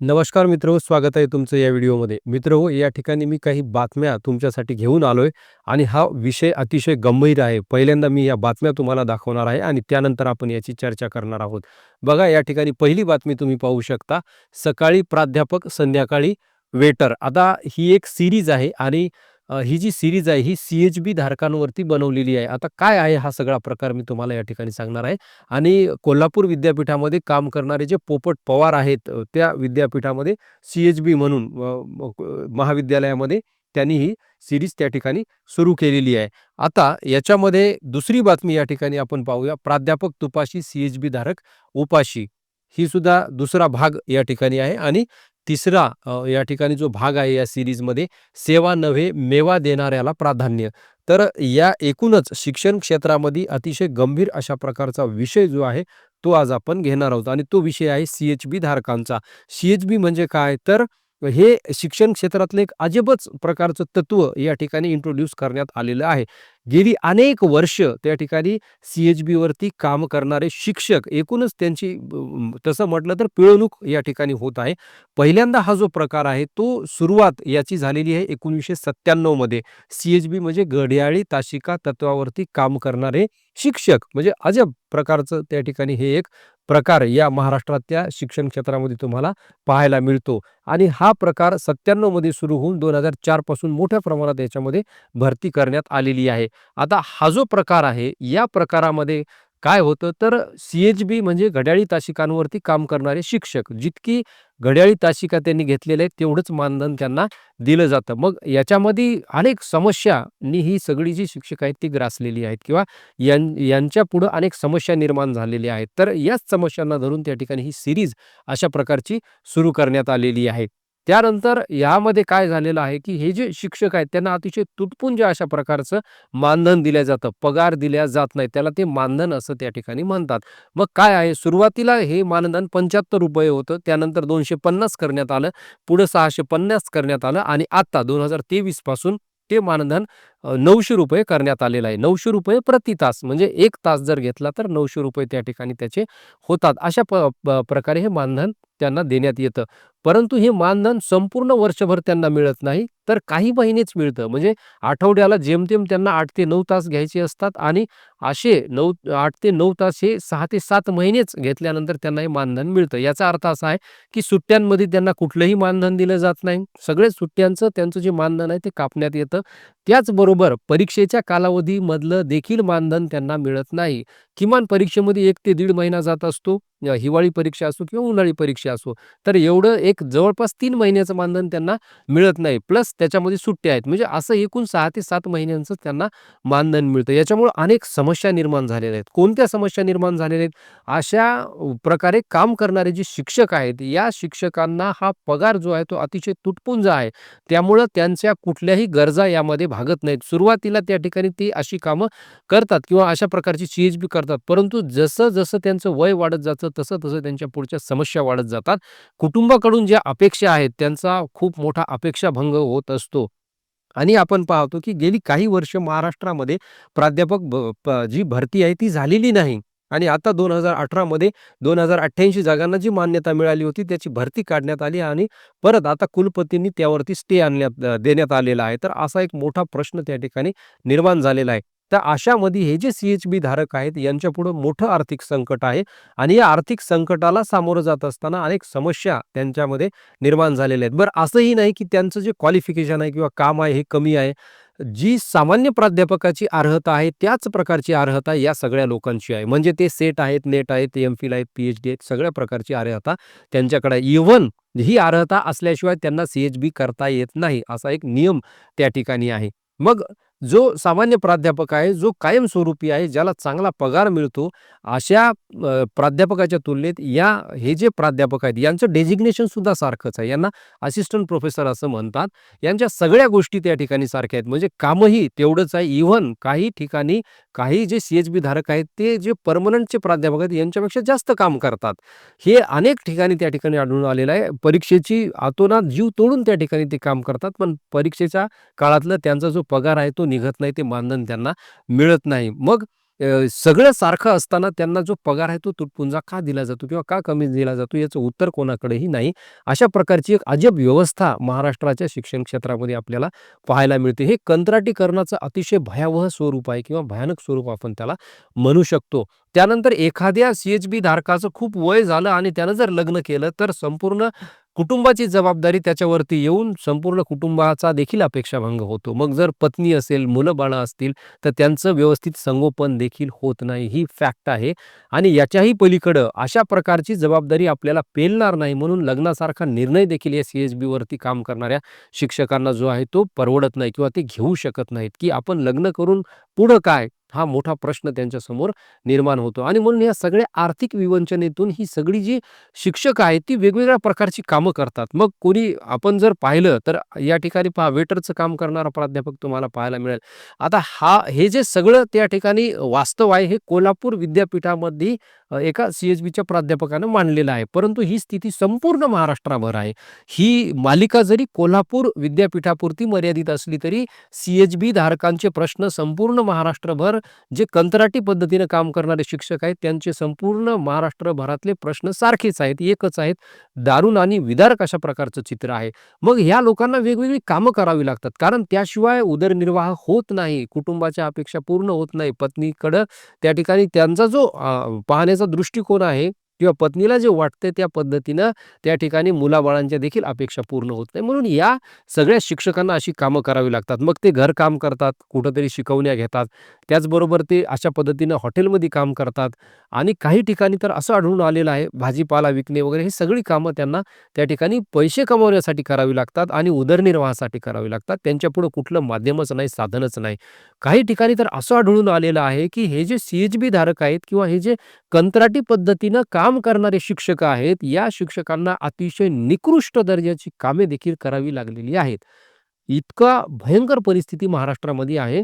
नमस्कार मित्र स्वागत आहे तुमचं या व्हिडिओमध्ये. मित्र हो या ठिकाणी मी काही बातम्या तुमच्यासाठी घेऊन आलोय आणि हा विषय अतिशय गंभीर आहे. पहिल्यांदा मी या बातम्या तुम्हाला दाखवणार आहे आणि त्यानंतर आपण याची चर्चा करणार आहोत. बघा या ठिकाणी पहिली बातमी तुम्ही पाहू शकता. सकाळी प्राध्यापक संध्याकाळी वेटर. आता ही एक सिरीज आहे आणि ही जी सीरीज आहे ही सी एच बी धारकांवरती बनवलेली आहे. आता काय आहे हा सगळा प्रकार मी तुम्हाला या ठिकाणी सांगणार आहे. आणि कोल्हापूर विद्यापीठामध्ये काम करणारे जे पोपट पवार आहेत त्या विद्यापीठामध्ये सी एच बी म्हणून महाविद्यालयामध्ये त्यांनी ही सिरीज त्या ठिकाणी सुरू केलेली आहे. आता याच्यामध्ये दुसरी बातमी या ठिकाणी आपण पाहूया. प्राध्यापक तुपाशी सी एच बी धारक उपाशी. ही सुद्धा दुसरा भाग या ठिकाणी आहे. आणि तिसरा या ठिकाणी जो भाग आहे या सिरीजमध्ये सेवा नव्हे मेवा देणाऱ्याला प्राधान्य. तर या एकूणच शिक्षण क्षेत्रामध्ये अतिशय गंभीर अशा प्रकारचा विषय जो आहे तो आज आपण घेणार आहोत. आणि तो विषय आहे सी एच बी धारकांचा. सी एच बी म्हणजे काय? तर हे शिक्षण क्षेत्रातलं एक अजबच प्रकारचं तत्व या ठिकाणी इंट्रोड्यूस करण्यात आलेलं आहे. गेली अनेक वर्ष त्या ठिकाणी सी एच बीवरती काम करणारे शिक्षक एकूणच त्यांची तसं म्हटलं तर पिळवणूक या ठिकाणी होत आहे. पहिल्यांदा हा जो प्रकार आहे तो सुरुवात याची झालेली आहे एकोणीसशे सत्त्याण्णवमध्ये सी एच बी म्हणजे घड्याळी ताशिका तत्वावरती काम करणारे शिक्षक म्हणजे अजब प्रकारचं त्या ठिकाणी हे एक प्रकार या महाराष्ट्रातल्या शिक्षण क्षेत्रामध्ये तुम्हाला पाहायला मिळतो. आणि हा प्रकार सत्त्याण्णवमध्ये सुरू होऊन दोन हजार चारपासून मोठ्या प्रमाणात याच्यामध्ये भरती करण्यात आलेली आहे. आता हा जो प्रकार आहे या प्रकारामध्ये काय होतं? तर सी एच बी म्हणजे घड्याळी तासिकांवरती काम करणारे शिक्षक. जितकी घड्याळी तासिका त्यांनी घेतलेले आहेत तेवढंच मानधन त्यांना दिलं जातं. मग याच्यामध्ये अनेक समस्यांनी ही सगळी जी शिक्षक आहेत ती ग्रासलेली आहेत किंवा यां यांच्या पुढं अनेक समस्या निर्माण झालेल्या आहेत. तर याच समस्यांना धरून त्या ठिकाणी ही सिरीज अशा प्रकारची सुरू करण्यात आलेली आहे. त्यानंतर यामध्ये काय झालेलं आहे की हे जे शिक्षक आहेत त्यांना अतिशय तुटपुंज अशा प्रकारचं मानधन दिलं जातं. पगार दिल्या जात नाही त्याला ते मानधन असं त्या ठिकाणी म्हणतात. मग काय आहे? सुरुवातीला हे मानधन पंच्याहत्तर रुपये होतं. त्यानंतर दोनशे पन्नास करण्यात आलं. पुढं सहाशे पन्नास करण्यात आलं. आणि आत्ता दोन हजार तेवीसपासून ते मानधन नऊशे रुपये करण्यात आलेलं आहे. नऊशे रुपये प्रति तास. म्हणजे एक तास जर घेतला तर नऊशे रुपये त्या ठिकाणी त्याचे होतात. अशा प प- प्रकारे हे मानधन त्यांना देण्यात येतं. परंतु हे मानधन संपूर्ण वर्षभर त्यांना मिळत नाही. तर काही महिनेच मिळतं. म्हणजे आठवड्याला जेमतेम त्यांना आठ ते नऊ तास घ्यायचे असतात आणि असे नऊ आठ ते नऊ तास हे सहा ते सात महिनेच घेतल्यानंतर त्यांना हे मानधन मिळतं. याचा अर्थ असा आहे की सुट्ट्यांमध्ये त्यांना कुठलंही मानधन दिलं जात नाही. सगळे सुट्ट्यांचं त्यांचं जे मानधन आहे ते कापण्यात येतं. त्याचबरोबर परीक्षेच्या कालावधीमधलं देखील मानधन त्यांना मिळत नाही. किमान परीक्षेमध्ये एक ते दीड महिना जात असतो. हिवाळी परीक्षा असो किंवा उन्हाळी परीक्षा असो. तर एवढं एक जवळपास तीन महिन्याचं मानधन त्यांना मिळत नाही. प्लस त्याच्यामध्ये सुट्ट्या आहेत. म्हणजे असं एकूण सहा ते सात महिन्यांचं त्यांना मानधन मिळतं. याच्यामुळे अनेक समस्या निर्माण झालेल्या आहेत. कोणत्या समस्या निर्माण झालेल्या आहेत? अशा प्रकारे काम करणारे जे शिक्षक आहेत या शिक्षकांना हा पगार जो आहे तो अतिशय तुटपुंज आहे. त्यामुळं त्यांच्या कुठल्याही गरजा यामध्ये भागत नाहीत. सुरुवातीला त्या ठिकाणी ती अशी कामं करतात किंवा अशा प्रकारची सी एच बी करतात. परंतु जसं जसं त्यांचं वय वाढत जातं तसं तसं त्यांच्या पुढच्या समस्या वाढत जातात. कुटुंबाकडून ज्या अपेक्षा आहेत त्यांचा खूप मोठा अपेक्षाभंग होत होत असतो. आणि आपण पाहतो की गेली काही वर्ष महाराष्ट्रामध्ये प्राध्यापक जी भरती आहे ती झालेली नाही. आणि आता दोन हजार अठरामध्ये दोन हजार अठ्ठ्याऐंशी जागांना जी मान्यता मिळाली होती त्याची भरती काढण्यात आली आणि परत आता कुलपतींनी त्यावरती स्टे आणण्यात देण्यात आलेला आहे. तर असा एक मोठा प्रश्न त्या ठिकाणी निर्माण झालेला आहे. त्या अशामध्ये हे जे सी एच बी धारक आहेत यांच्यापुढं मोठं आर्थिक संकट आहे आणि या आर्थिक संकटाला सामोरं जात असताना अनेक समस्या त्यांच्यामध्ये निर्माण झालेल्या आहेत. बरं असंही नाही की त्यांचं जे क्वालिफिकेशन आहे किंवा काम आहे हे कमी आहे. जी सामान्य प्राध्यापकाची अर्हता आहे त्याच प्रकारची अर्हता या सगळ्या लोकांची आहे. म्हणजे ते सेट आहेत नेट आहेत एम फिल आहेत पी एच डी आहेत सगळ्या प्रकारची अर्हता त्यांच्याकडे इव्हन ही अर्हता असल्याशिवाय त्यांना सी एच बी करता येत नाही असा एक नियम त्या ठिकाणी आहे. मग जो सामान्य प्राध्यापक आहे जो कायमस्वरूपी आहे ज्याला चांगला पगार मिळतो अशा प्राध्यापकाच्या तुलनेत या हे जे प्राध्यापक आहेत यांचं डेजिग्नेशन सुद्धा सारखंच आहे. यांना असिस्टंट प्रोफेसर असं म्हणतात. यांच्या सगळ्या गोष्टी त्या ठिकाणी सारख्या आहेत. म्हणजे कामही तेवढंच आहे. इव्हन काही ठिकाणी काही जे सी एच बी धारक आहेत ते जे परमनंटचे प्राध्यापक आहेत यांच्यापेक्षा जास्त काम करतात. हे अनेक ठिकाणी त्या ठिकाणी आढळून आलेलं आहे. परीक्षेची आतोनात जीव तोडून त्या ठिकाणी ते काम करतात. पण परीक्षेच्या काळातलं त्यांचा जो पगार आहे तो निघत नाही ते मानधन त्यांना मिळत नाही मग सगळं सारखं असताना त्यांना जो पगार आहे तो तुटपुंजा का दिला जातो किंवा का कमी दिला जातो याचं उत्तर कोणाकडेही नाही. अशा प्रकारची एक अजब व्यवस्था महाराष्ट्राच्या शिक्षण क्षेत्रामध्ये आपल्याला पाहायला मिळते. हे कंत्राटीकरणाचं अतिशय भयावह स्वरूप आहे किंवा भयानक स्वरूप आपण त्याला म्हणू शकतो. त्यानंतर एखाद्या सी-एच-बी धारकाचं खूप वय झालं आणि त्यानं जर लग्न केलं तर संपूर्ण कुटुंबाची जबाबदारी त्याच्यावरती येऊन संपूर्ण कुटुंबाचा देखील अपेक्षाभंग होतो. मग जर पत्नी असेल, मुलं-बाळं असतील तर त्यांचं व्यवस्थित संगोपन देखील होत नाही. ही फॅक्ट आहे आणि याच्याही पलीकडं अशा प्रकारची जबाबदारी आपल्याला पेलणार नाही म्हणून लग्नासारखा निर्णय देखील या सी-एच-बीवरती काम करणाऱ्या शिक्षकांना जो आहे तो परवडत नाही किंवा ते घेऊ शकत नाहीत, की आपण लग्न करून पुढं काय? हा मोठा प्रश्न त्यांच्यासमोर निर्माण होतो आणि म्हणून या सगळ्या आर्थिक विवंचनेतून ही सगळी जी शिक्षक आहेत ती वेगवेगळ्या प्रकारची कामं करतात. मग कोणी आपण जर पाहिलं तर या ठिकाणी पहा वेटरचं काम करणारा प्राध्यापक तुम्हाला पाहायला मिळेल. आता हा हे जे सगळं त्या ठिकाणी वास्तव आहे हे कोल्हापूर विद्यापीठामध्ये एका सी-एच-बीच्या प्राध्यापकानं मांडलेलं आहे. परंतु ही स्थिती संपूर्ण महाराष्ट्राभर आहे. ही मालिका जरी कोल्हापूर विद्यापीठापुरती मर्यादित असली तरी सी-एच-बी धारकांचे प्रश्न संपूर्ण महाराष्ट्रभर जे कंत्राटी पद्धतीनं काम करणारे शिक्षक आहेत त्यांचे संपूर्ण महाराष्ट्रभरातले प्रश्न सारखेच आहेत, एकच आहेत. दारुण आणि विदारक अशा प्रकारचं चित्र आहे. मग ह्या लोकांना वेगवेगळी कामं करावी लागतात. कारण त्याशिवाय उदरनिर्वाह होत नाही. कुटुंबाच्या अपेक्षा पूर्ण होत नाही. पत्नीकडं त्या ठिकाणी त्यांचा जो पाहण्या पाहण्याचा दृष्टिकोन आहे. किंवा पत्नीला जे वाटतंय त्या पद्धतीनं त्या ठिकाणी मुलाबाळांच्या देखील अपेक्षा पूर्ण होत नाही. म्हणून या सगळ्या शिक्षकांना अशी कामं करावी लागतात. मग ते घर काम करतात, कुठंतरी शिकवण्या घेतात. त्याचबरोबर ते अशा पद्धतीनं हॉटेलमध्ये काम करतात आणि काही ठिकाणी तर असं आढळून आलेलं आहे भाजीपाला विकणे वगैरे ही सगळी कामं त्यांना त्या ठिकाणी पैसे कमवण्यासाठी करावी लागतात आणि उदरनिर्वाहासाठी करावी लागतात. त्यांच्यापुढं कुठलं माध्यमच नाही, साधनच नाही. काही ठिकाणी तर असं आढळून आलेलं आहे, की हे जे सी-एच-बी धारक आहेत किंवा हे जे कंत्राटी पद्धतीनं काम काम करणारे शिक्षक आहेत, या शिक्षकांना अतिशय निकृष्ट दर्जाची कामे देखील करावी लागलेली आहेत. इतका भयंकर परिस्थिती महाराष्ट्रामध्ये आहे.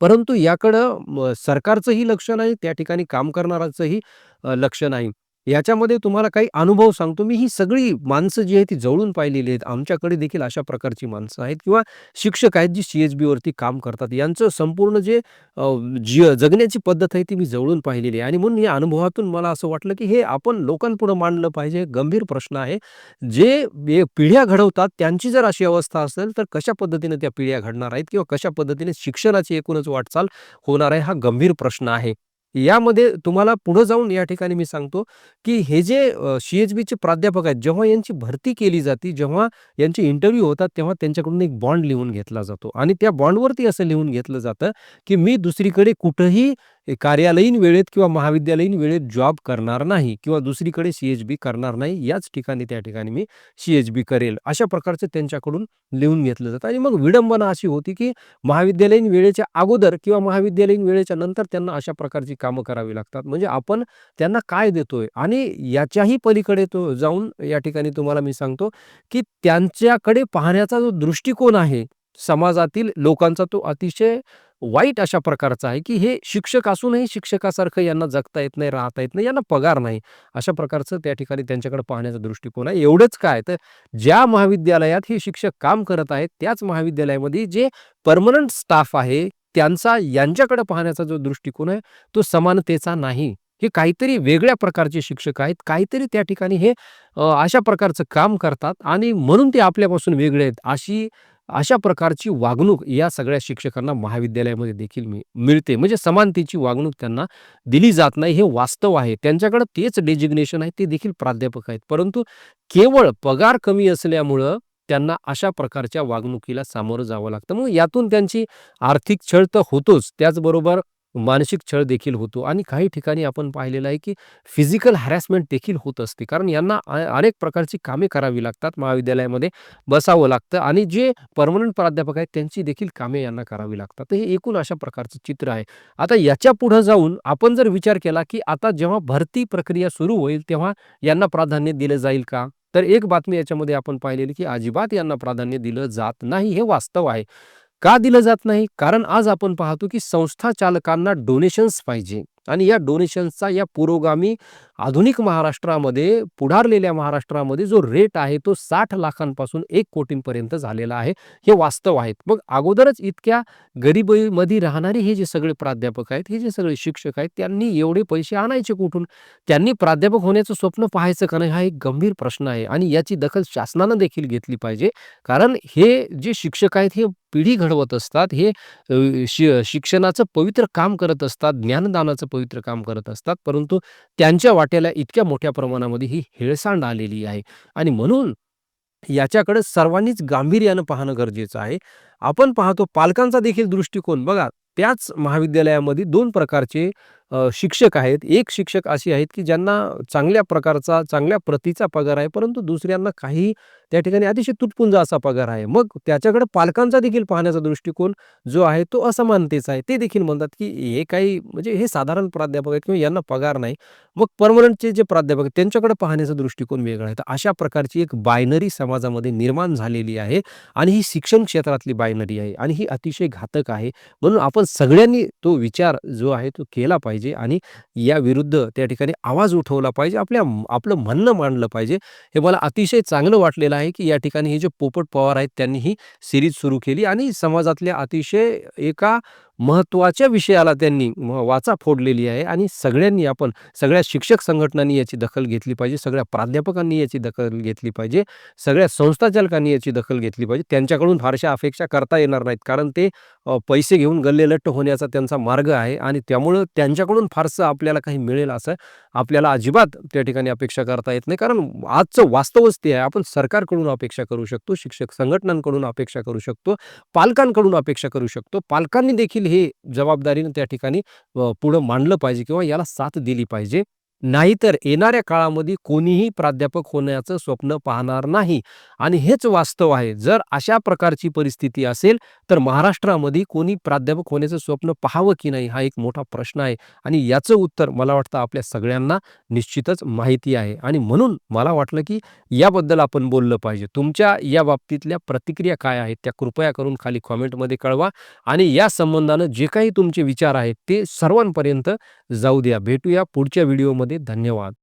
परंतु याकडं सरकारचंही लक्ष नाही, त्या ठिकाणी काम करणाऱ्याचंही लक्ष नाही. याच्यामध्ये तुम्हाला काही अनुभव सांगतो मी. ही सगळी माणसं जी आहेत ती जवळून पाहिलेली आहेत. आमच्याकडे देखील अशा प्रकारची माणसं आहेत किंवा शिक्षक आहेत जी सी-एच-बीवरती काम करतात. यांचं संपूर्ण जे जी जगण्याची पद्धत आहे ती मी जवळून पाहिलेली आहे आणि म्हणून या अनुभवातून मला असं वाटलं, की हे आपण लोकांपुढं मांडलं पाहिजे. गंभीर प्रश्न आहे. जे बे पिढ्या घडवतात त्यांची जर अशी अवस्था असेल तर कशा पद्धतीने त्या पिढ्या घडणार आहेत किंवा कशा पद्धतीने शिक्षणाची एकूणच वाटचाल होणार आहे हा गंभीर प्रश्न आहे. यामध्ये तुम्हाला पुढं जाऊन या ठिकाणी मी सांगतो, की हे जे सी-एच-बीचे प्राध्यापक आहेत जेव्हा यांची भरती केली जाते, जेव्हा यांचे इंटरव्ह्यू होतात तेव्हा त्यांच्याकडून एक बॉन्ड लिहून घेतला जातो. आणि त्या बॉन्डवरती असं लिहून घेतलं जातं, की मी दुसरीकडे कुठंही कार्यालयीन वेळेत किंवा महाविद्यालयीन वेळेत जॉब करणार नाही किंवा दुसरीकडे सी-एच-बी करणार नाही. याच ठिकाणी त्या ठिकाणी मी सी-एच-बी करेल. अशा प्रकारचं त्यांच्याकडून लिहून घेतलं जातं आणि मग विडंबना अशी होती, की महाविद्यालयीन वेळेच्या अगोदर किंवा महाविद्यालयीन वेळेच्या नंतर त्यांना अशा प्रकारची कामं करावी लागतात. म्हणजे आपण त्यांना काय देतोय आणि याच्याही पलीकडे तो जाऊन या ठिकाणी तुम्हाला मी सांगतो, की त्यांच्याकडे पाहण्याचा जो दृष्टिकोन आहे समाजातील लोकांचा तो अतिशय वाईट अशा प्रकारचा आहे, की हे शिक्षक असूनही शिक्षकासारखं यांना जगता येत नाही, राहता येत नाही, यांना पगार नाही. अशा प्रकारचं त्या ठिकाणी त्यांच्याकडे पाहण्याचा दृष्टिकोन आहे. एवढंच काय तर ज्या महाविद्यालयात हे शिक्षक काम करत आहेत त्याच महाविद्यालयामध्ये जे परमनंट स्टाफ आहे त्यांचा यांच्याकडे पाहण्याचा जो दृष्टिकोन आहे तो समानतेचा नाही. हे काहीतरी वेगळ्या प्रकारचे शिक्षक आहेत. काहीतरी त्या ठिकाणी हे अशा प्रकारचं काम करतात आणि म्हणून ते आपल्यापासून वेगळे आहेत. अशी अशा प्रकारची वागणूक या सगळ्या शिक्षकांना महाविद्यालयामध्ये देखील मि मिळते. म्हणजे समानतेची वागणूक त्यांना दिली जात नाही हे वास्तव आहे. त्यांच्याकडं तेच डेजिग्नेशन आहे, ते देखील प्राध्यापक आहेत. परंतु केवळ पगार कमी असल्यामुळं त्यांना अशा प्रकारच्या वागणुकीला सामोरं जावं लागतं. मग यातून त्यांची आर्थिक छळ तर होतोच, त्याचबरोबर मानसिक छळ देखील होतो आणि काही ठिकाणी आपण पाहिलेलं आहे, की फिजिकल हॅरॅसमेंट देखील होत असते. कारण यांना अनेक प्रकारची कामे करावी लागतात. महाविद्यालयामध्ये बसावं लागतं आणि जे परमनंट प्राध्यापक आहेत त्यांची देखील कामे यांना करावी लागतात. तर हे एकूण अशा प्रकारचं चित्र आहे. आता याच्या पुढं जाऊन आपण जर विचार केला, की आता जेव्हा भरती प्रक्रिया सुरू होईल तेव्हा यांना प्राधान्य दिलं जाईल का? तर एक बातमी याच्यामध्ये आपण पाहिलेली, की अजिबात यांना प्राधान्य दिलं जात नाही. हे वास्तव आहे. का दिलं जात नाही? कारण आज आपण पाहतो, की संस्था चालकांना डोनेशन्स पाहिजे आणि या डोनेशन्सचा या पुरोगामी आधुनिक महाराष्ट्रामध्ये पुढारलेल्या महाराष्ट्रामध्ये जो रेट आहे तो साठ लाखांपासून एक कोटींपर्यंत झालेला आहे. हे वास्तव आहेत. मग अगोदरच इतक्या गरिबीमध्ये राहणारे हे जे सगळे प्राध्यापक आहेत हे जे सगळे शिक्षक आहेत त्यांनी एवढे पैसे आणायचे कुठून? त्यांनी प्राध्यापक होण्याचं स्वप्न पाहायचं का नाही? हा एक गंभीर प्रश्न आहे आणि याची दखल शासनानं देखील घेतली पाहिजे. कारण हे जे शिक्षक आहेत हे पिढी घडवत असतात. हे शि शिक्षणाचं पवित्र काम करत असतात. ज्ञानदानाचं पवित्र काम करत असतात. परंतु त्यांच्या वाट्याला इतक्या मोठ्या प्रमाणामध्ये ही हेळसांड आलेली आहे. आणि म्हणून याच्याकडे सर्वांनीच गांभीर्यानं पाहणं गरजेचं आहे. आपण पाहतो पालकांचा देखील दृष्टिकोन. बघा त्याच महाविद्यालयामध्ये दोन प्रकारचे शिक्षक आहेत. एक शिक्षक असे आहेत की ज्यांना चांगल्या प्रकारचा चांगल्या प्रतीचा पगार आहे परंतु दुसऱ्यांना काही त्या ठिकाणी अतिशय तुटपुंज असा पगार आहे. मग त्याच्याकडे पालकांचा देखील पाहण्याचा दृष्टिकोन जो आहे तो असमानतेचा आहे. ते देखील म्हणतात की हे काही म्हणजे हे साधारण प्राध्यापक आहेत किंवा यांना पगार नाही. मग परमनंटचे जे प्राध्यापक आहेत त्यांच्याकडे पाहण्याचा दृष्टिकोन वेगळा आहे. तर अशा प्रकारची एक बायनरी समाजामध्ये निर्माण झालेली आहे आणि ही शिक्षण क्षेत्रातली बायनरी आहे आणि ही अतिशय घातक आहे. म्हणून आपण सगळ्यांनी तो विचार जो आहे तो केला पाहिजे. पाहिजे आणि या विरुद्ध त्या ठिकाणी आवाज उठवला पाहिजे. आपल्या आपलं म्हणणं मांडलं पाहिजे. हे मला अतिशय चांगलं वाटलेलं आहे की या ठिकाणी हे जे पोपट पवार आहेत त्यांनी ही सिरीज सुरू केली आणि समाजातल्या अतिशय एका महत्त्वाच्या विषयाला त्यांनी म- वाचा फोडलेली आहे आणि सगळ्यांनी आपण सगळ्या शिक्षक संघटनांनी याची दखल घेतली पाहिजे सगळ्या प्राध्यापकांनी याची दखल घेतली पाहिजे सगळ्या संस्थाचालकांनी याची दखल घेतली पाहिजे. त्यांच्याकडून फारशा अपेक्षा करता येणार नाहीत कारण ते पैसे घेऊन गल्लेलट्ट होण्याचा त्यांचा मार्ग आहे आणि त्यामुळं त्यांच्याकडून फारसं आपल्याला काही मिळेल असं आपल्याला अजिबात त्या ठिकाणी अपेक्षा करता येत नाही. कारण आजचं वास्तवच ते आहे. आपण सरकारकडून अपेक्षा करू शकतो शिक्षक संघटनांकडून अपेक्षा करू शकतो पालकांकडून अपेक्षा करू शकतो. पालकांनी देखील हे जबाबदारीनं त्या ठिकाणी पुढं मांडलं पाहिजे किंवा याला साथ दिली पाहिजे. नाहीतर येणाऱ्या काळामध्ये कोणीही प्राध्यापक होण्याचं स्वप्न पाहणार नाही. आणि हेच वास्तव आहे. जर अशा प्रकारची परिस्थिती असेल तर महाराष्ट्रामध्ये कोणी प्राध्यापक होण्याचं स्वप्न पाहावं की नाही हा एक मोठा प्रश्न आहे. आणि याचं उत्तर मला वाटतं आपल्या सगळ्यांना निश्चितच माहिती आहे. आणि म्हणून मला वाटलं की याबद्दल आपण बोललं पाहिजे. तुमच्या या बाबतीतल्या प्रतिक्रिया काय आहेत त्या कृपया करून खाली कॉमेंटमध्ये कळवा. आणि या संबंधानं जे काही तुमचे विचार आहेत ते सर्वांपर्यंत जाऊ द्या. भेटूया पुढच्या व्हिडिओमध्ये. धन्यवाद.